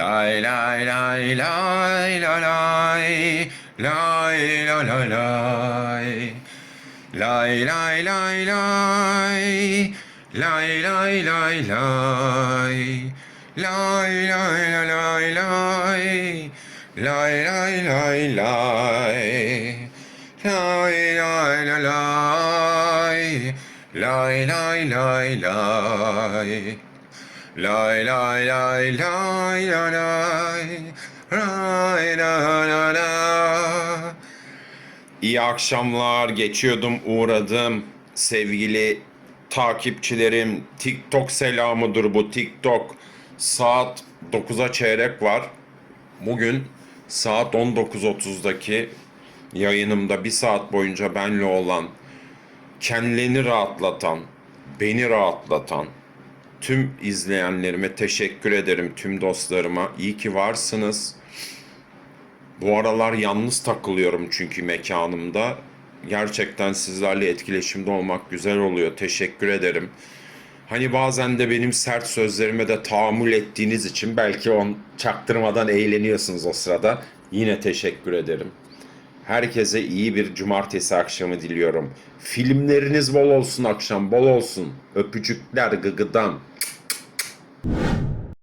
Lay lay lay lay la lay lay la la lay Lay lay lay lay lay lay lay lay Lay lay la lay lay lay lay lay lay Lay lay la lay lay lay lay lay Lay lay lay lay la lay. Lay la la la. İyi akşamlar geçiyordum uğradım. Sevgili takipçilerim TikTok selamıdır bu TikTok. Saat 9'a çeyrek var. Bugün saat 19.30'daki yayınımda bir saat boyunca benle olan kendilerini rahatlatan beni rahatlatan tüm izleyenlerime teşekkür ederim tüm dostlarıma iyi ki varsınız bu aralar yalnız takılıyorum çünkü mekanımda. Gerçekten sizlerle etkileşimde olmak güzel oluyor. Teşekkür ederim. Hani bazen de benim sert sözlerime de tahammül ettiğiniz için belki on çaktırmadan eğleniyorsunuz o sırada. Yine teşekkür ederim. Herkese iyi bir cumartesi akşamı diliyorum. Filmleriniz bol olsun akşam, bol olsun. Öpücükler gıgıdan.